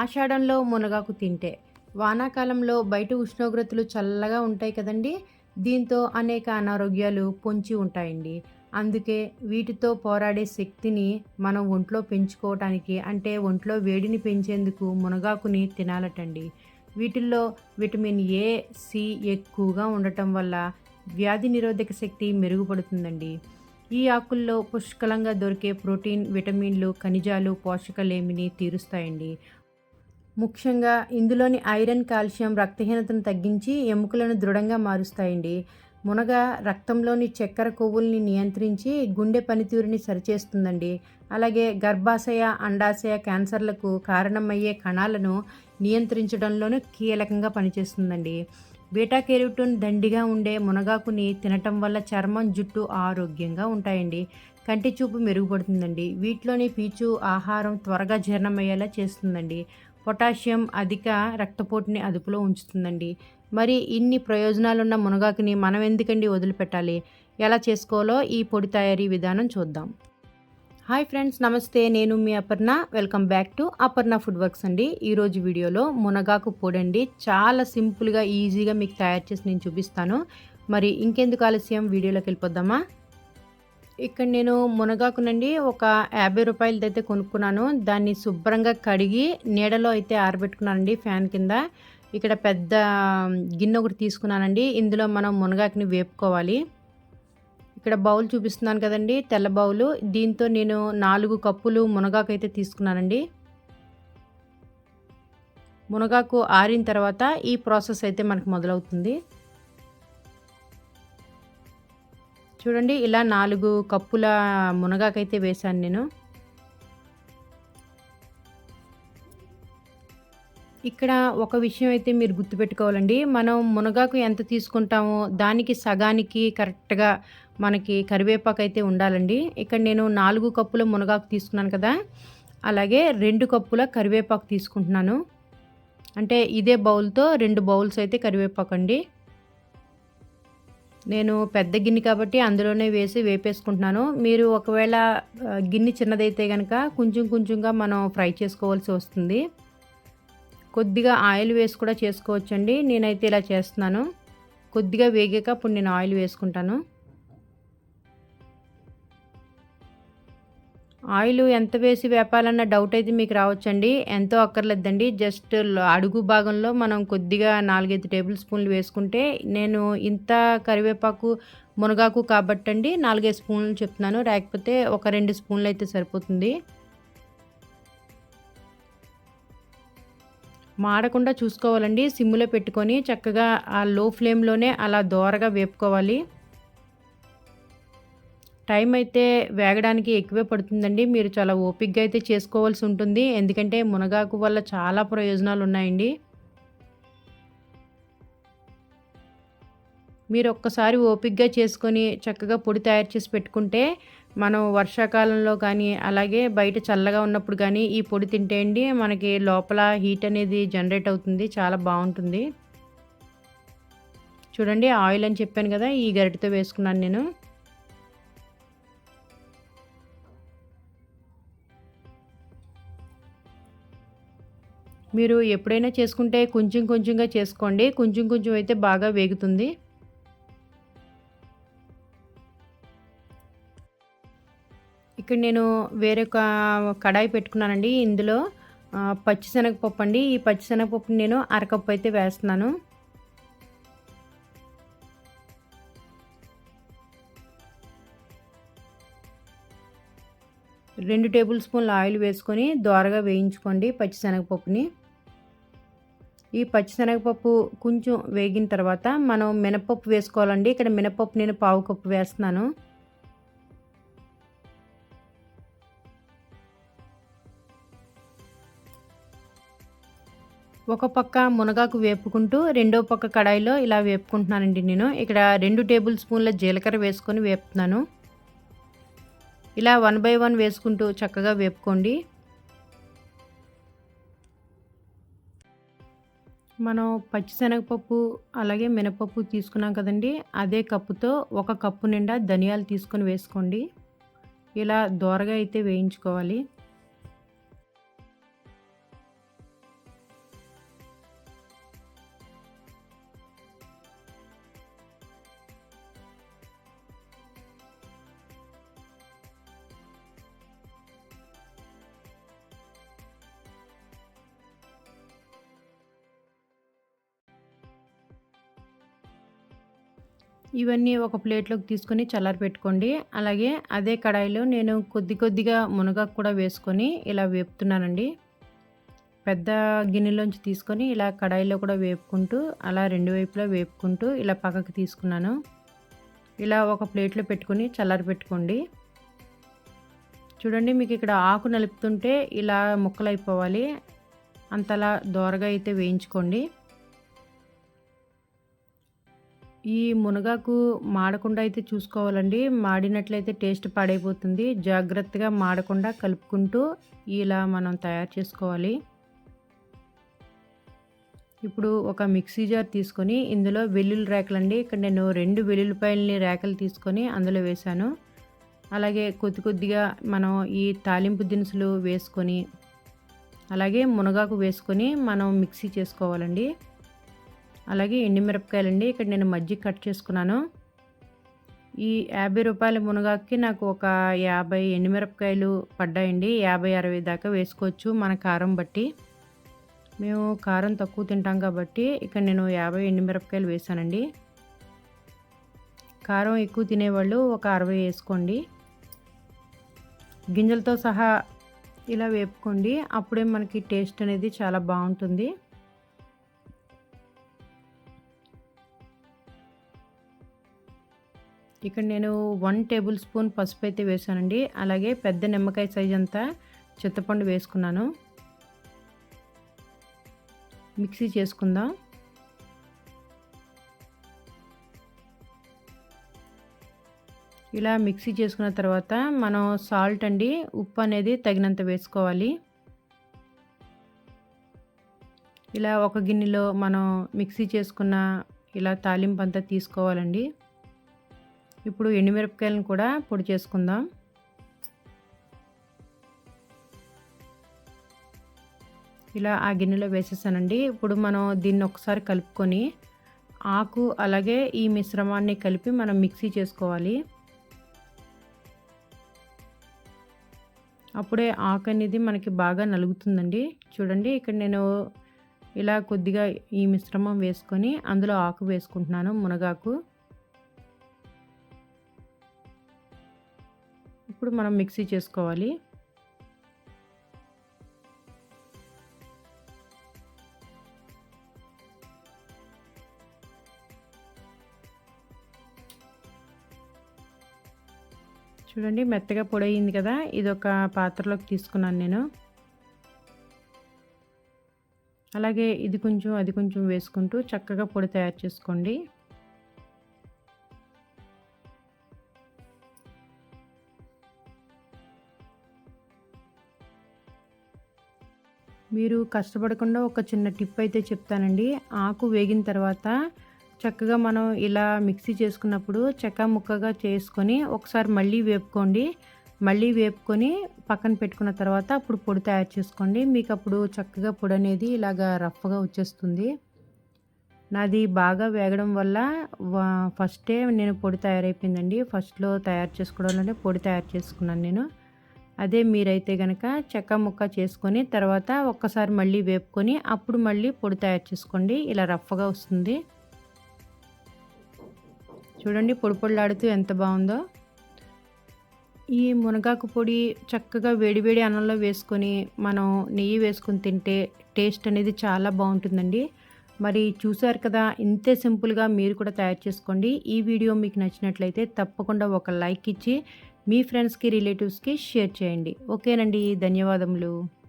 ఆషాఢంలో మునగాకు తింటే. వానాకాలంలో బయట ఉష్ణోగ్రతలు చల్లగా ఉంటాయి కదండి. దీంతో అనేక అనారోగ్యాలు పొంచి ఉంటాయండి. అందుకే వీటితో పోరాడే శక్తిని మనం ఒంట్లో పెంచుకోవటానికి అంటే ఒంట్లో వేడిని పెంచేందుకు మునగాకుని తినాలటండి. వీటిల్లో విటమిన్ ఏ సి ఎక్కువగా ఉండటం వల్ల వ్యాధి నిరోధక శక్తి మెరుగుపడుతుందండి. ఈ ఆకుల్లో పుష్కలంగా దొరికే ప్రోటీన్ విటమిన్లు ఖనిజాలు పోషకలేమిని తీరుస్తాయండి. ముఖ్యంగా ఇందులోని ఐరన్ కాల్షియం రక్తహీనతను తగ్గించి ఎముకలను దృఢంగా మారుస్తాయండి. మునగ రక్తంలోని చక్కెర కొవ్వుల్ని నియంత్రించి గుండె పనితీరుని సరిచేస్తుందండి. అలాగే గర్భాశయ అండాశయ క్యాన్సర్లకు కారణమయ్యే కణాలను నియంత్రించడంలోనూ కీలకంగా పనిచేస్తుందండి. బీటా కెరోటిన్ దండిగా ఉండే మునగాకుని తినటం వల్ల చర్మం జుట్టు ఆరోగ్యంగా ఉంటాయండి. కంటి చూపు మెరుగుపడుతుందండి. వీటిలోని పీచు ఆహారం త్వరగా జీర్ణమయ్యేలా చేస్తుందండి. పొటాషియం అధిక రక్తపోటుని అదుపులో ఉంచుతుందండి. మరి ఇన్ని ప్రయోజనాలున్న మునగాకుని మనం ఎందుకండి వదిలిపెట్టాలి? ఎలా చేసుకోవాలో ఈ పొడి తయారీ విధానం చూద్దాం. హాయ్ ఫ్రెండ్స్ నమస్తే. నేను మీ Aparna. Welcome back to Aparna food works అండి. ఈరోజు వీడియోలో మునగాకు పొడి అండి చాలా సింపుల్గా ఈజీగా మీకు తయారు చేసి నేను చూపిస్తాను. మరి ఇంకెందుకు ఆలస్యం? వీడియోలోకి వెళ్ళిపోద్దామా? ఇక్కడ నేను మునగాకునండి ఒక యాభై రూపాయలది అయితే కొనుక్కున్నాను. దాన్ని శుభ్రంగా కడిగి నీడలో అయితే ఆరబెట్టుకున్నానండి ఫ్యాన్ కింద. ఇక్కడ పెద్ద గిన్నె ఒకటి తీసుకున్నానండి. ఇందులో మనం మునగాకుని వేపుకోవాలి. ఇక్కడ బౌల్ చూపిస్తున్నాను కదండి తెల్ల బౌలు. దీంతో నేను నాలుగు కప్పులు మునగాకు అయితే తీసుకున్నానండి. మునగాకు ఆరిన తర్వాత ఈ ప్రాసెస్ అయితే మనకు మొదలవుతుంది. చూడండి ఇలా నాలుగు కప్పుల మునగాకైతే వేశాను నేను. ఇక్కడ ఒక విషయం అయితే మీరు గుర్తుపెట్టుకోవాలండి. మనం మునగాకు ఎంత తీసుకుంటామో దానికి సగానికి కరెక్ట్గా మనకి కరివేపాకు అయితే ఉండాలండి. ఇక్కడ నేను నాలుగు కప్పుల మునగాకు తీసుకున్నాను కదా అలాగే రెండు కప్పుల కరివేపాకు తీసుకుంటున్నాను. అంటే ఇదే బౌల్తో రెండు బౌల్స్ అయితే కరివేపాకు అండి నేను పెద్ద గిన్నె కాబట్టి అందులోనే వేసి వేపేసుకుంటున్నాను. మీరు ఒకవేళ గిన్నె చిన్నదైతే కనుక కొంచెం కొంచెంగా మనం ఫ్రై చేసుకోవాల్సి వస్తుంది. కొద్దిగా ఆయిల్ వేసి కూడా చేసుకోవచ్చండి. నేనైతే ఇలా చేస్తున్నాను. కొద్దిగా వేగాక ఇప్పుడు నేను ఆయిల్ వేసుకుంటాను. ఆయిల్ ఎంత వేసి వేపాలన్న డౌట్ అయితే మీకు రావచ్చండి. ఎంతో అక్కర్లేదండి. జస్ట్ అడుగు భాగంలో మనం కొద్దిగా నాలుగైదు టేబుల్ స్పూన్లు వేసుకుంటే నేను ఇంత కరివేపాకు మునగాకు కాబట్టండి నాలుగైదు స్పూన్లు చెప్తున్నాను. లేకపోతే ఒక రెండు స్పూన్లు అయితే సరిపోతుంది. మాడకుండా చూసుకోవాలండి. సిమ్లో పెట్టుకొని చక్కగా ఆ లో ఫ్లేమ్లోనే అలా దోరగా వేపుకోవాలి. టైం అయితే వేగడానికి ఎక్కువే పడుతుందండి. మీరు చాలా ఓపిక్గా అయితే చేసుకోవాల్సి ఉంటుంది. ఎందుకంటే మునగాకు వల్ల చాలా ప్రయోజనాలు ఉన్నాయండి మీరు ఒక్కసారి ఓపిక్గా చేసుకొని చక్కగా పొడి తయారు చేసి పెట్టుకుంటే మనం వర్షాకాలంలో కానీ అలాగే బయట చల్లగా ఉన్నప్పుడు కానీ ఈ పొడి తింటే అండి మనకి లోపల హీట్ అనేది జనరేట్ అవుతుంది. చాలా బాగుంటుంది. చూడండి ఆయిల్ అని చెప్పాను కదా ఈ గరిటతో వేసుకున్నాను నేను. మీరు ఎప్పుడైనా చేసుకుంటే కొంచెం కొంచెంగా చేసుకోండి. కొంచెం కొంచెం అయితే బాగా వేగుతుంది. ఇక్కడ నేను వేరొక కడాయి పెట్టుకున్నానండి. ఇందులో పచ్చిశనగపప్పు అండి. ఈ పచ్చిశనగపప్పుని నేను అరకప్పు అయితే వేస్తున్నాను. రెండు టేబుల్ స్పూన్ల ఆయిల్ వేసుకొని దోరగా వేయించుకోండి పచ్చిశనగపప్పుని. ఈ పచ్చిశనగపప్పు కొంచెం వేగిన తర్వాత మనం మినపప్పు వేసుకోవాలండి. ఇక్కడ మినపప్పు నేను పావు కప్పు వేస్తున్నాను. ఒక పక్క మునగాకు వేపుకుంటూ రెండో పక్క కడాయిలో ఇలా వేపుకుంటున్నానండి నేను. ఇక్కడ రెండు టేబుల్ స్పూన్ల జీలకర్ర వేసుకొని వేపుతున్నాను. ఇలా వన్ బై వన్ వేసుకుంటూ చక్కగా వేపుకోండి. మనం పచ్చిశనగపప్పు అలాగే మినపప్పు తీసుకున్నాం కదండి. అదే కప్పుతో ఒక కప్పు నిండా ధనియాలు తీసుకొని వేసుకోండి. ఇలా దోరగా అయితే వేయించుకోవాలి. ఇవన్నీ ఒక ప్లేట్లోకి తీసుకొని చల్లారి పెట్టుకోండి. అలాగే అదే కడాయిలో నేను కొద్ది కొద్దిగా మునగాకు కూడా వేసుకొని ఇలా వేపుతున్నానండి. పెద్ద గిన్నెలోంచి తీసుకొని ఇలా కడాయిలో కూడా వేపుకుంటూ అలా రెండు వైపులా వేపుకుంటూ ఇలా పక్కకి తీసుకున్నాను. ఇలా ఒక ప్లేట్లో పెట్టుకొని చల్లారి పెట్టుకోండి. చూడండి మీకు ఇక్కడ ఆకు నలుపుతుంటే ఇలా ముక్కలు అయిపోవాలి అంతలా దోరగా అయితే వేయించుకోండి. ఈ మునగాకు మాడకుండా అయితే చూసుకోవాలండి. మాడినట్లయితే టేస్ట్ పాడైపోతుంది. జాగ్రత్తగా మాడకుండా కలుపుకుంటూ ఇలా మనం తయారు చేసుకోవాలి. ఇప్పుడు ఒక మిక్సీ జార్ తీసుకొని ఇందులో వెల్లుల్లి రేకలండి. ఇక్కడ నేను రెండు వెల్లుల్లిపాయలని రేకలు తీసుకొని అందులో వేశాను. అలాగే కొద్ది కొద్దిగా మనం ఈ తాలింపు దినుసులు వేసుకొని అలాగే మునగాకు వేసుకొని మనం మిక్సీ చేసుకోవాలండి. అలాగే ఎండుమిరపకాయలండి. ఇక్కడ నేను మజ్జిగ కట్ చేసుకున్నాను. ఈ యాభై రూపాయల మునగాకి నాకు ఒక యాభై ఎండుమిరపకాయలు పడ్డాయండి. యాభై అరవై దాకా వేసుకోవచ్చు మన కారం బట్టి. మేము కారం తక్కువ తింటాం కాబట్టి ఇక్కడ నేను యాభై ఎండుమిరపకాయలు వేసానండి. కారం ఎక్కువ తినేవాళ్ళు ఒక అరవై వేసుకోండి. గింజలతో సహా ఇలా వేపుకోండి. అప్పుడే మనకి టేస్ట్ అనేది చాలా బాగుంటుంది. ఇక్కడ నేను వన్ టేబుల్ స్పూన్ పసుపు అయితే వేసానండి అలాగే పెద్ద నిమ్మకాయ సైజ్ అంతా చింతపండు వేసుకున్నాను. మిక్సీ చేసుకుందాం. ఇలా మిక్సీ చేసుకున్న తర్వాత మనం సాల్ట్ అండి ఉప్పు అనేది తగినంత వేసుకోవాలి. ఇలా ఒక గిన్నెలో మనం మిక్సీ చేసుకున్న ఇలా తాలింపు అంతా తీసుకోవాలండి. ఇప్పుడు ఎండుమిరపకాయలను కూడా పొడి చేసుకుందాం. ఇలా ఆ గిన్నెలో వేసేసానండి. ఇప్పుడు మనం దీన్ని ఒకసారి కలుపుకొని ఆకు అలాగే ఈ మిశ్రమాన్ని కలిపి మనం మిక్సీ చేసుకోవాలి. అప్పుడే ఆకు అనేది మనకి బాగా నలుగుతుందండి. చూడండి ఇక్కడ నేను ఇలా కొద్దిగా ఈ మిశ్రమం వేసుకొని అందులో ఆకు వేసుకుంటున్నాను మునగాకు. ఇప్పుడు మనం మిక్సీ చేసుకోవాలి. చూడండి మెత్తగా పొడి అయింది కదా ఇది ఒక పాత్రలోకి తీసుకున్నాను నేను. అలాగే ఇది కొంచెం అది కొంచెం వేసుకుంటూ చక్కగా పొడి తయారు చేసుకోండి. మీరు కష్టపడకుండా ఒక చిన్న టిప్ అయితే చెప్తానండి. ఆకు వేగిన తర్వాత చక్కగా మనం ఇలా మిక్సీ చేసుకున్నప్పుడు చెక్క ముక్కగా చేసుకొని ఒకసారి మళ్ళీ వేపుకోండి. మళ్ళీ వేపుకొని పక్కన పెట్టుకున్న తర్వాత అప్పుడు పొడి తయారు చేసుకోండి. మీకు అప్పుడు చక్కగా పొడి అనేది ఇలాగా రఫ్గా వచ్చేస్తుంది. నాది బాగా వేగడం వల్ల ఫస్టే నేను పొడి తయారైపోయిందండి. ఫస్ట్లో తయారు చేసుకోవడంలోనే పొడి తయారు చేసుకున్నాను నేను. అదే మీరైతే కనుక చెక్క ముక్క చేసుకొని తర్వాత ఒక్కసారి మళ్ళీ వేపుకొని అప్పుడు మళ్ళీ పొడి తయారు చేసుకోండి. ఇలా రఫ్గా వస్తుంది. చూడండి పొడి పొడిలాడుతూ ఎంత బాగుందో. ఈ మునగాకు పొడి చక్కగా వేడివేడి అన్నంలో వేసుకొని మనం నెయ్యి వేసుకొని తింటే టేస్ట్ అనేది చాలా బాగుంటుందండి. మరి చూసారు కదా ఇంతే సింపుల్గా మీరు కూడా తయారు చేసుకోండి. ఈ వీడియో మీకు నచ్చినట్లయితే తప్పకుండా ఒక లైక్ ఇచ్చి మీ ఫ్రెండ్స్కి రిలేటివ్స్కి షేర్ చేయండి. ఓకేనండి. ధన్యవాదములు.